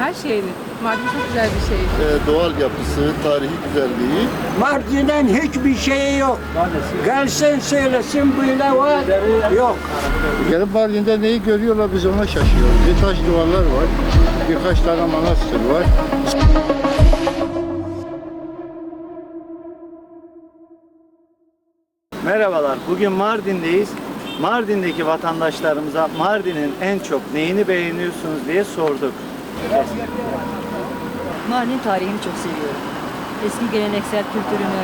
Her şeyini. Mardin çok güzel bir şehir. Ee, doğal yapısı, tarihi güzelliği. Mardin'den hiçbir şey yok. Gelsin söylesin böyle var. Yok. Gelip Mardin'de neyi görüyorlar biz ona şaşıyoruz. Bir taş duvarlar var, birkaç tane manastır var. Merhabalar, bugün Mardin'deyiz. Mardin'deki vatandaşlarımıza Mardin'in en çok neyini beğeniyorsunuz diye sorduk. Mardin tarihini çok seviyorum. Eski geleneksel kültürünü,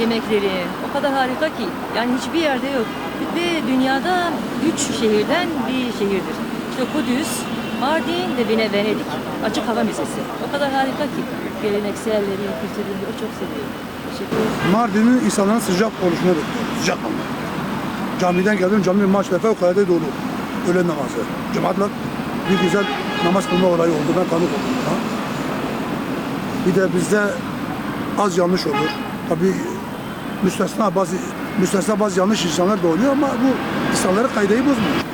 yemekleri o kadar harika ki yani hiçbir yerde yok. Ve dünyada üç şehirden bir şehirdir. İşte Kudüs, Mardin ve Vene- Venedik Açık Hava Müzesi. O kadar harika ki gelenekselleri, kültürünü o çok seviyorum. Mardin'in insanların sıcak oluşunu. Sıcak ama. Camiden geldim, cami maçla fevkalade dolu. Öğlen namazı. Cemaatler bir güzel namaz kılma olayı oldu. Ben tanık oldum buna. Bir de bizde az yanlış olur. Tabii müstesna bazı müstesna bazı yanlış insanlar da oluyor ama bu insanları kaydeyi bozmuyor.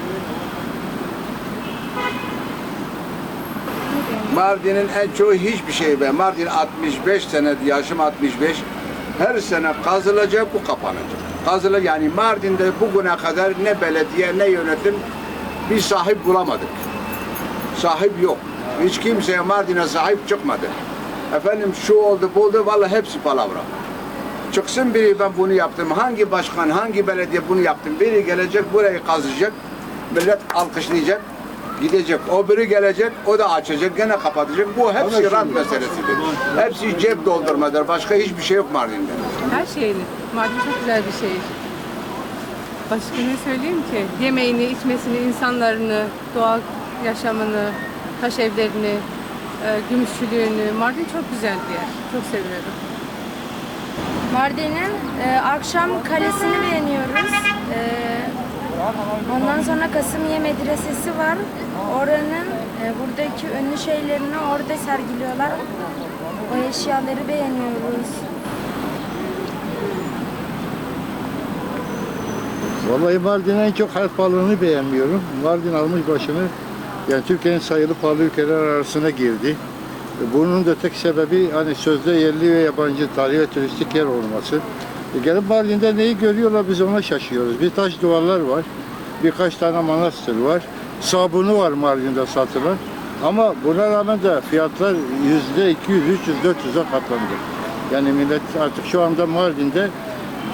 Mardin'in en çoğu hiçbir şey be. Mardin 65 sene, yaşım 65. Her sene kazılacak, bu kapanacak. Kazılı yani Mardin'de bugüne kadar ne belediye ne yönetim bir sahip bulamadık. Sahip yok. Hiç kimseye Mardin'e sahip çıkmadı. Efendim şu oldu, bu oldu, vallahi hepsi palavra. Çıksın biri ben bunu yaptım. Hangi başkan, hangi belediye bunu yaptım? Biri gelecek burayı kazıyacak. Millet alkışlayacak. Gidecek. O biri gelecek, o da açacak, gene kapatacak. Bu hepsi rant meselesidir. Hepsi cep doldurmadır. Başka hiçbir şey yok Mardin'de. Her şeyini. Mardin çok güzel bir şehir. Başka ne söyleyeyim ki? Yemeğini, içmesini, insanlarını, doğal yaşamını, taş evlerini, e, gümüşçülüğünü. Mardin çok güzel bir yer. Çok seviyorum. Mardin'in e, akşam kalesini beğeniyoruz. E, ondan sonra Kasımiye Medresesi var. Oranın e, buradaki ünlü şeylerini orada sergiliyorlar. O eşyaları beğeniyoruz. Vallahi Mardin'in en çok hayat pahalılığını beğenmiyorum. Mardin almış başını, yani Türkiye'nin sayılı pahalı ülkeler arasına girdi. Bunun da tek sebebi hani sözde yerli ve yabancı tarihi ve turistik yer olması. E gelip Mardin'de neyi görüyorlar biz ona şaşıyoruz. Bir taş duvarlar var, birkaç tane manastır var. Sabunu var Mardin'de satılan. Ama buna rağmen de fiyatlar yüzde 200, 300, 400'e katlandı. Yani millet artık şu anda Mardin'de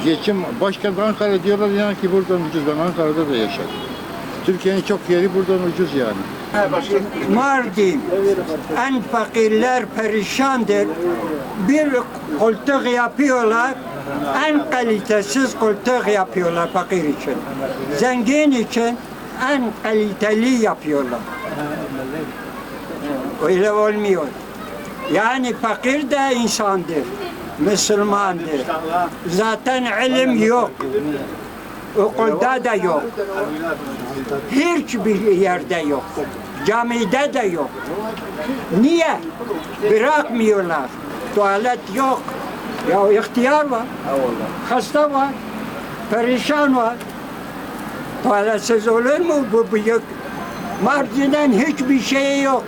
geçim, başkent Ankara diyorlar yani ki buradan ucuz. Ben Ankara'da da yaşadım. Türkiye'nin çok yeri buradan ucuz yani. Mardin en fakirler perişandır. Bir koltuk yapıyorlar. En kalitesiz koltuk yapıyorlar fakir için. Zengin için en kaliteli yapıyorlar. Öyle olmuyor. Yani fakir de insandır. Müslümandır. Zaten ilim yok. Okulda da yok. Hiçbir yerde yok. Camide de yok. Niye? Bırakmıyorlar. Tuvalet yok. Ya ihtiyar var. Hasta var. Perişan var. Tuvaletsiz olur mu bu büyük? Mardin'den hiçbir şey yok.